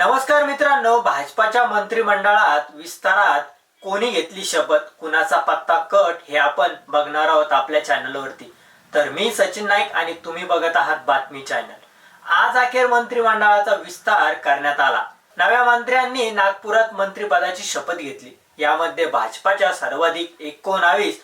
नमस्कार मित्रांनो भाजपाच्या मंत्रिमंडळात विस्तारात कोणी घेतली शपथ? कुणाचा पत्ता कट हे आपण बघणार आहोत आपल्या चॅनलवरती. तर मी सचिन नाईक आणि तुम्ही बघत आहात बातमी चॅनल. आज अखेर मंत्रिमंडळाचा विस्तार करण्यात आला. नव्या मंत्र्यांनी नागपुरात मंत्रिपदाची शपथ घेतली. यामध्ये भाजपाच्या सर्वाधिक एकोणावीस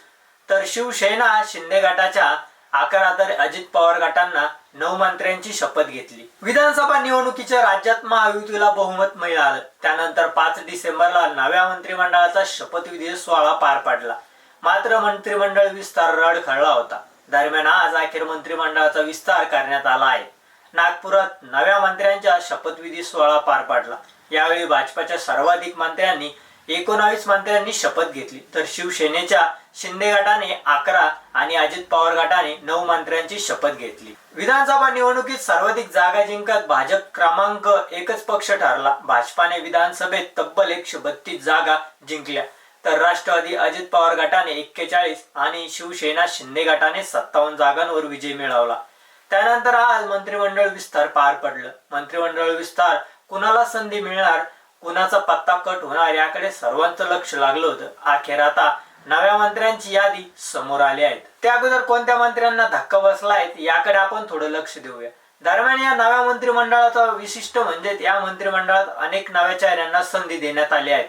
तर शिवसेना शिंदे गटाच्या अकरा तर अजित पवार गटांना नऊ मंत्र्यांची शपथ घेतली. विधानसभा निवडणुकीच्या राज्यात महायुतीला बहुमत मिळालं. त्यानंतर पाच डिसेंबरला नव्या मंत्रिमंडळाचा शपथविधी सोहळा पार पडला. मात्र मंत्रिमंडळ विस्तार रड खळला होता. दरम्यान आज अखेर मंत्रिमंडळाचा विस्तार करण्यात आला आहे. नागपुरात नव्या मंत्र्यांच्या शपथविधी सोहळा पार पडला. यावेळी भाजपाच्या सर्वाधिक मंत्र्यांनी एकोणावीस मंत्र्यांनी शपथ घेतली. तर शिवसेनेच्या शिंदे गटाने अकरा आणि अजित पवार गटाने नऊ मंत्र्यांची शपथ घेतली. विधानसभा निवडणुकीत सर्वाधिक जागा जिंकत भाजप क्रमांक एकच पक्ष ठरला. भाजपाने विधानसभेत तब्बल एकशे बत्तीस जागा जिंकल्या. तर राष्ट्रवादी अजित पवार गटाने एक्केचाळीस आणि शिवसेना शिंदे गटाने सत्तावन्न जागांवर विजय मिळवला. त्यानंतर आज मंत्रिमंडळ विस्तार पार पडलं. मंत्रिमंडळ विस्तार कुणाला संधी मिळणार कुणाचा पत्ता कट होणार याकडे सर्वांचं लक्ष लागलं होतं. अखेर आता नव्या मंत्र्यांची यादी समोर आली आहे त्या अगोदर कोणत्या मंत्र्यांना धक्का बसला आहे याकडे आपण थोडं लक्ष देऊया. दरम्यान या नव्या मंत्रिमंडळाचा विशिष्ट म्हणजे या मंत्रिमंडळात अनेक नव्या चेहऱ्यांना संधी देण्यात आली आहेत.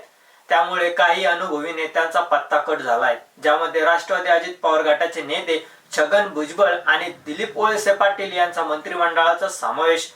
त्यामुळे काही अनुभवी नेत्यांचा पत्ता कट झालाय. ज्यामध्ये राष्ट्रवादी अजित पवार गटाचे नेते छगन भुजबळ आणि दिलीप वळसे पाटील यांचा मंत्रिमंडळाचा समावेश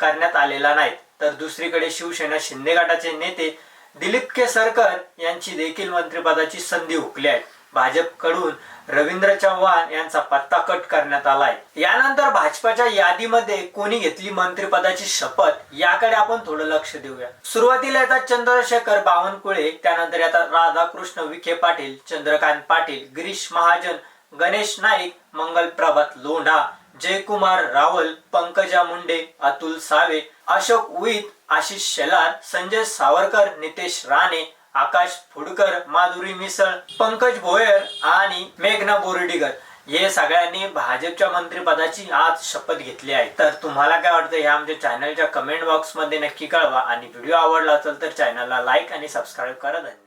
करण्यात आलेला नाही. तर दुसरीकडे शिवसेना शिंदे गटाचे नेते दिलीप केसरकर यांची देखील मंत्रिपदाची संधी हुकली आहे. भाजपकडून रवींद्र चव्हाण यांचा पत्ता कट करण्यात आलाय. यानंतर भाजपाच्या यादीमध्ये कोणी घेतली मंत्रिपदाची शपथ याकडे आपण थोडं लक्ष देऊया. सुरुवातीला येतात चंद्रशेखर बावनकुळे त्यानंतर येतात राधाकृष्ण विखे पाटील चंद्रकांत पाटील गिरीश महाजन गणेश नाईक मंगल प्रभात लोंढा जयकुमार रावल पंकजा मुंडे अतुल सावे अशोक उईत आशिष शेलार संजय सावरकर नितेश राणे आकाश फुडकर माधुरी मिसळ पंकज भोयर आणि मेघना बोर्डीकर हे सगळ्यांनी भाजपच्या मंत्रिपदाची आज शपथ घेतली आहे. तर तुम्हाला काय वाटतं हे आमच्या चॅनलच्या कमेंट बॉक्समध्ये नक्की कळवा. आणि व्हिडिओ आवडला असेल तर चॅनलला लाईक आणि सबस्क्राईब करा. धन्यवाद.